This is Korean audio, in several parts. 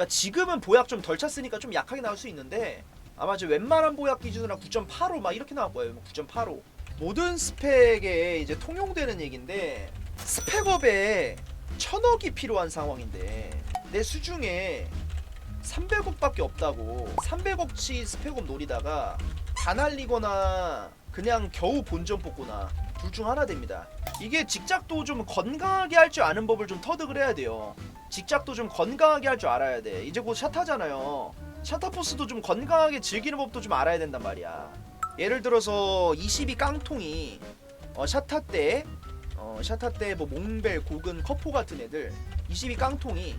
그러니까 지금은 보약 좀 덜 찼으니까 좀 약하게 나올 수 있는데 아마 이제 웬만한 보약 기준으로 9.85 막 이렇게 나올 거예요. 9.85. 모든 스펙에 이제 통용되는 얘기인데 스펙업에 천억이 필요한 상황인데 내 수중에 300억밖에 없다고 300억치 스펙업 노리다가 다 날리거나 그냥 겨우 본전 뽑거나 둘 중 하나 됩니다. 이게 직작도 좀 건강하게 할 줄 아는 법을 좀 터득을 해야 돼요. 직작도 좀 건강하게 할 줄 알아야 돼. 이제 곧 샷하잖아요. 샷타포스도 좀 건강하게 즐기는 법도 좀 알아야 된단 말이야. 예를 들어서 22 깡통이 어, 샷타 때 어, 샷타 때뭐 몽벨, 고근, 커포 같은 애들 22 깡통이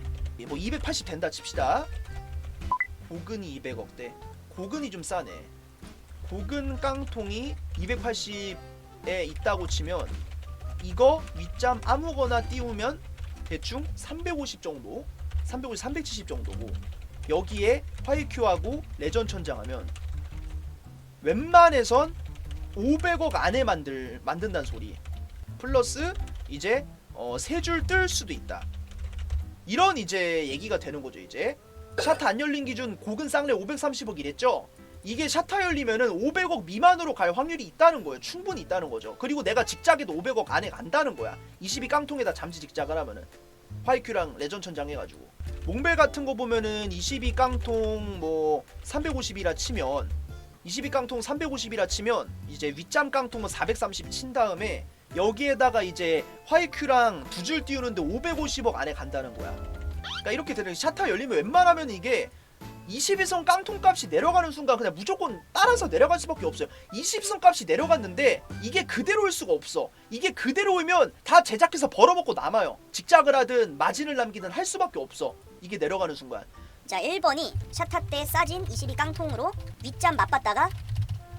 뭐 280 된다 칩시다. 고근이 200억대. 고근이 좀 싸네. 고근 깡통이 280 에 있다고 치면 이거 윗잠 아무거나 띄우면 대충 350 정도, 350, 370 정도고 여기에 화이큐하고 레전 천장하면 웬만해선 500억 안에 만들 만든다는 소리. 플러스 이제 어, 세줄 뜰 수도 있다. 이런 이제 얘기가 되는 거죠 이제. 샤타 안 열린 기준 고근 쌍래 530억 이랬죠. 이게 샤타 열리면은 500억 미만으로 갈 확률이 있다는 거예요. 충분히 있다는 거죠. 그리고 내가 직작에도 500억 안에 간다는 거야. 22 깡통에다 잠시 직작을 하면은 화이큐랑 레전 천장 해가지고 몽벨 같은 거 보면은 22 깡통 뭐 350이라 치면 22 깡통 350이라 치면 이제 윗잠 깡통은 430 친 다음에 여기에다가 이제 화이큐랑 두 줄 띄우는데 550억 안에 간다는 거야. 그러니까 이렇게 되는 샤타 열리면 웬만하면 이게 22선 깡통 값이 내려가는 순간 그냥 무조건 따라서 내려갈 수밖에 없어요. 20선 값이 내려갔는데 이게 그대로일 수가 없어. 이게 그대로이면 다 제작해서 벌어먹고 남아요. 직작을 하든 마진을 남기든 할 수밖에 없어. 이게 내려가는 순간. 자 1번이 샤타 때 싸진 22 깡통으로 윗잠 맛봤다가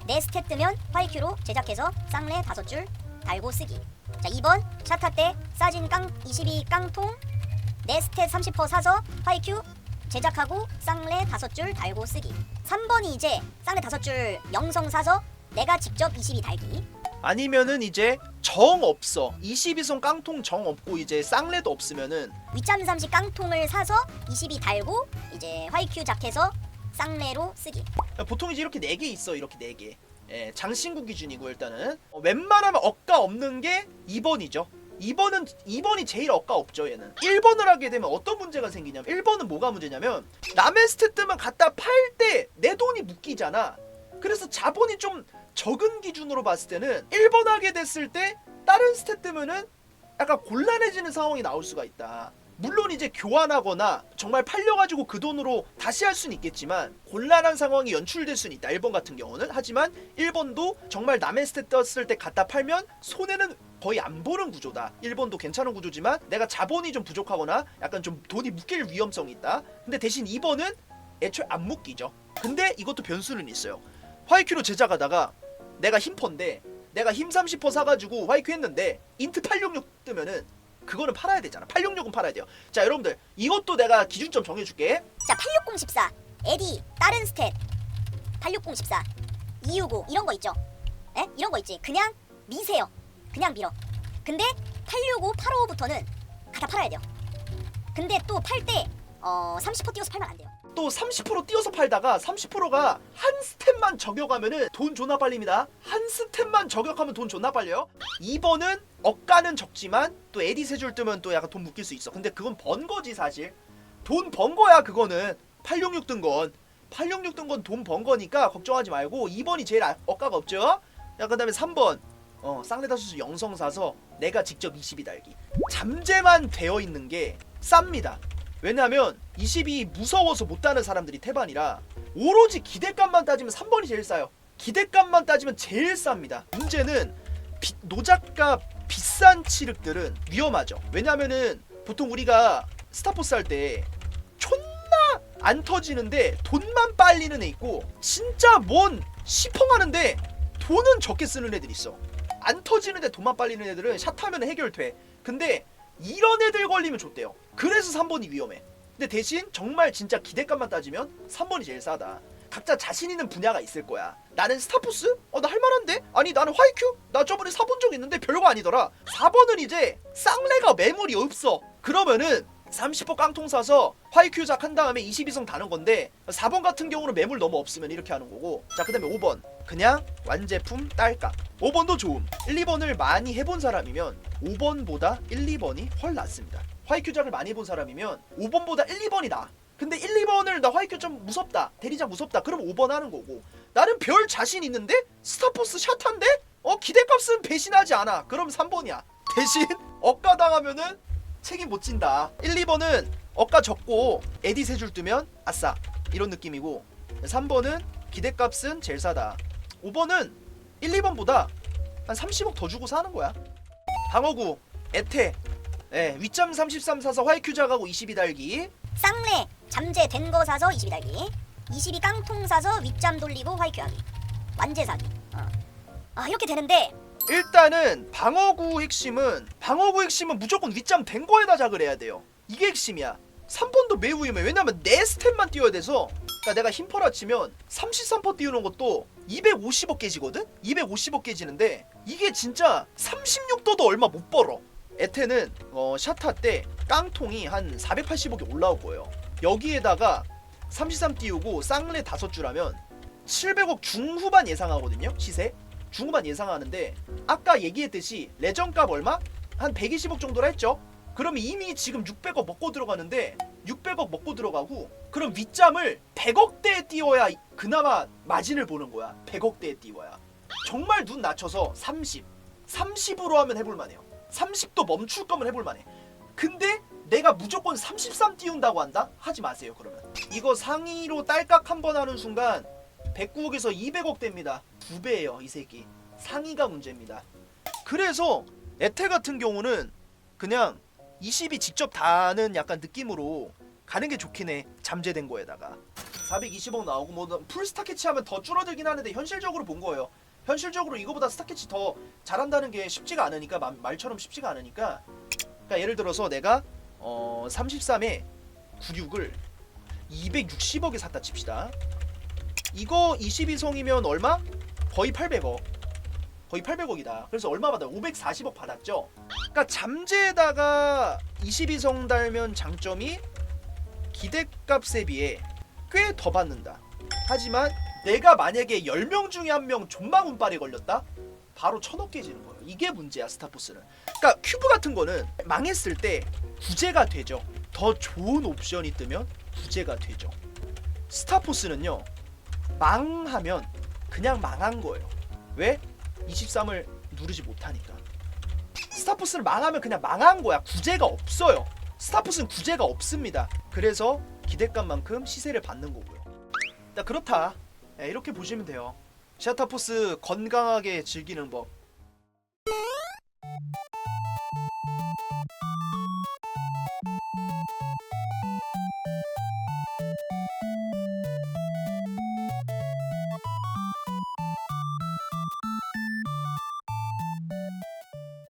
내 스탯 뜨면 화이큐로 제작해서 쌍레 5줄 달고 쓰기 자 2번 샤타 때 싸진 깡 22 깡통 내 스탯 30% 사서 화이큐 제작하고 쌍레 5줄 달고 쓰기 3번이 이제 쌍레 5줄 영성 사서 내가 직접 22 달기 아니면은 이제 정 없어. 22선 깡통 정 없고 이제 쌍레도 없으면은 윗잠 30 깡통을 사서 22 달고 이제 화이큐 작해서 쌍레로 쓰기 보통 이제 이렇게 네 개 있어. 이렇게 네 개. 예, 장신구 기준이고 일단은 어, 웬만하면 억가 없는 게 2번이죠. 2번은 2번이 제일 억가 없죠 얘는. 1번을 하게 되면 어떤 문제가 생기냐면 1번은 뭐가 문제냐면 남의 스탯들만 갖다 팔 때 내 돈이 묶이잖아. 그래서 자본이 좀 적은 기준으로 봤을 때는 1번 하게 됐을 때 다른 스탯 뜨면은 약간 곤란해지는 상황이 나올 수가 있다. 물론 이제 교환하거나 정말 팔려가지고 그 돈으로 다시 할 수는 있겠지만 곤란한 상황이 연출될 수는 있다 1번 같은 경우는. 하지만 1번도 정말 남의 스탯 떴을 때 갖다 팔면 손해는 거의 안 보는 구조다. 1번도 괜찮은 구조지만 내가 자본이 좀 부족하거나 약간 좀 돈이 묶일 위험성이 있다. 근데 대신 2번은 애초에 안 묶이죠. 근데 이것도 변수는 있어요. 화이큐로 제작하다가 내가 힘퍼인데 내가 힘 30% 사가지고 화이큐 했는데 인트 866 뜨면은 그거는 팔아야 되잖아. 866은 팔아야 돼요. 자 여러분들 이것도 내가 기준점 정해줄게. 자, 86014, 에디, 다른 스탯, 86014, 265 이런 거 있죠? 에? 이런 거 있지. 그냥 미세요. 그냥 밀어. 근데 865, 855부터는 갖다 팔아야 돼요. 근데 또 팔 때 어, 30% 띄워서 팔면 안 돼요. 또 30% 띄어서 팔다가 30%가 한 스텝만 저격하면은 돈 존나 빨립니다. 한 스텝만 저격하면 돈 존나 빨려요. 2번은 억가는 적지만 또 에디 세줄 뜨면 또 약간 돈 묶일 수 있어. 근데 그건 번 거지 사실. 돈 번 거야 그거는. 866 뜬 건. 866 뜬 건 돈 번 거니까 걱정하지 말고 2번이 제일 아- 억가가 없죠. 야 그다음에 3번. 어 쌍레다수수 영성 사서 내가 직접 22 달기. 잠재만 되어 있는 게 쌉니다. 왜냐면 22 무서워서 못 따는 사람들이 태반이라 오로지 기대감만 따지면 3번이 제일 싸요. 기대감만 따지면 제일 쌉니다. 문제는 비- 노작가 비싼 칠흑들은 위험하죠. 왜냐면은 보통 우리가 스타포스 할 때 존나 안 터지는데 돈만 빨리는 애 있고 진짜 뭔 시펑하는데 돈은 적게 쓰는 애들 있어. 안 터지는데 돈만 빨리는 애들은 샷하면 해결돼. 근데 이런 애들 걸리면 좋대요. 그래서 3번이 위험해. 근데 대신 정말 진짜 기대감만 따지면 3번이 제일 싸다. 각자 자신 있는 분야가 있을 거야. 나는 스타포스? 어, 나 할만한데? 아니, 나는 화이큐? 나 저번에 사본 적 있는데 별거 아니더라. 4번은 이제 쌍레가 매물이 없어. 그러면은 30% 깡통 사서 화이큐 작 한 다음에 22성 다는 건데 4번 같은 경우는 매물 너무 없으면 이렇게 하는 거고. 자 그 다음에 5번. 그냥 완제품 딸깍 5번도 좋음. 1, 2번을 많이 해본 사람이면 5번보다 1, 2번이 훨 낫습니다. 화이큐작을 많이 해본 사람이면 5번보다 1, 2번이 나. 근데 1, 2번을 나 화이큐 좀 무섭다. 대리장 무섭다. 그럼 5번 하는 거고. 나는 별 자신 있는데? 스타포스 샷한데? 어 기대값은 배신하지 않아. 그럼 3번이야. 대신 억가 당하면은 책임 못 진다. 1, 2번은 억가 적고 에디 세 줄 뜨면 아싸. 이런 느낌이고. 3번은 기대값은 제일 싸다. 5번은 1, 2번보다 한 30억 더 주고 사는 거야. 방어구 에테. 예, 윗점 33 사서 화이큐작하고 22 달기. 쌍내 잠재 된 거 사서 22 달기. 22 깡통 사서 윗잠 돌리고 화이큐 하기. 완제 사기. 어. 아 이렇게 되는데 일단은 방어구 핵심은 방어구 핵심은 무조건 윗점 된 거에다 작을 해야 돼요. 이게 핵심이야. 3번도 매우 위험해. 왜냐면 내 스텝만 띄워야 돼서 그러니까 내가 힘퍼라 치면 33% 띄우는 것도 250억 깨지거든? 250억 깨지는데 이게 진짜 36도도 얼마 못 벌어. 에테는 어, 샷타 때 깡통이 한 480억이 올라올 거예요. 여기에다가 33 띄우고 쌍레 다섯 줄하면 700억 중후반 예상하거든요. 시세. 중후반 예상하는데 아까 얘기했듯이 레전값 얼마? 한 120억 정도라 했죠. 그럼 이미 지금 600억 먹고 들어가는데 600억 먹고 들어가고 그럼 윗잠을 100억대에 띄워야 그나마 마진을 보는 거야. 100억대에 띄워야. 정말 눈 낮춰서 30. 30으로 하면 해볼 만해요. 30도 멈출 거면 해볼 만해. 근데 내가 무조건 33 띄운다고 한다? 하지 마세요, 그러면. 이거 상위로 딸깍 한 번 하는 순간 109억에서 200억 됩니다. 두 배예요, 이 새끼. 상위가 문제입니다. 그래서 에테 같은 경우는 그냥 20이 직접 다는 약간 느낌으로 가는 게 좋긴 해. 잠재된 거에다가 420억 나오고 뭐 풀스타 캐치 하면 더 줄어들긴 하는데 현실적으로 본 거예요. 현실적으로 이거보다 스타 캐치 더 잘한다는 게 쉽지가 않으니까 마- 말처럼 쉽지가 않으니까 그러니까 예를 들어서 내가 어 33에 96을 260억에 샀다 칩시다. 이거 22성이면 얼마? 거의 800억. 거의 800억이다. 그래서 얼마 받아요? 540억 받았죠. 그러니까 잠재에다가 22성 달면 장점이 기대값에 비해 꽤 더 받는다. 하지만 내가 만약에 10명 중에 한 명 존망 운빨이 걸렸다? 바로 천억 깨지는 거예요. 이게 문제야 스타포스는. 그러니까 큐브 같은 거는 망했을 때 구제가 되죠. 더 좋은 옵션이 뜨면 구제가 되죠. 스타포스는요. 망하면 그냥 망한 거예요. 왜? 23을 누르지 못하니까. 스타포스는 망하면 그냥 망한 거야. 구제가 없어요. 스타포스는 구제가 없습니다. 그래서 기대값만큼 시세를 받는 거고요. 나 그렇다. 예, 이렇게 보시면 돼요. 샤타포스 건강하게 즐기는 법.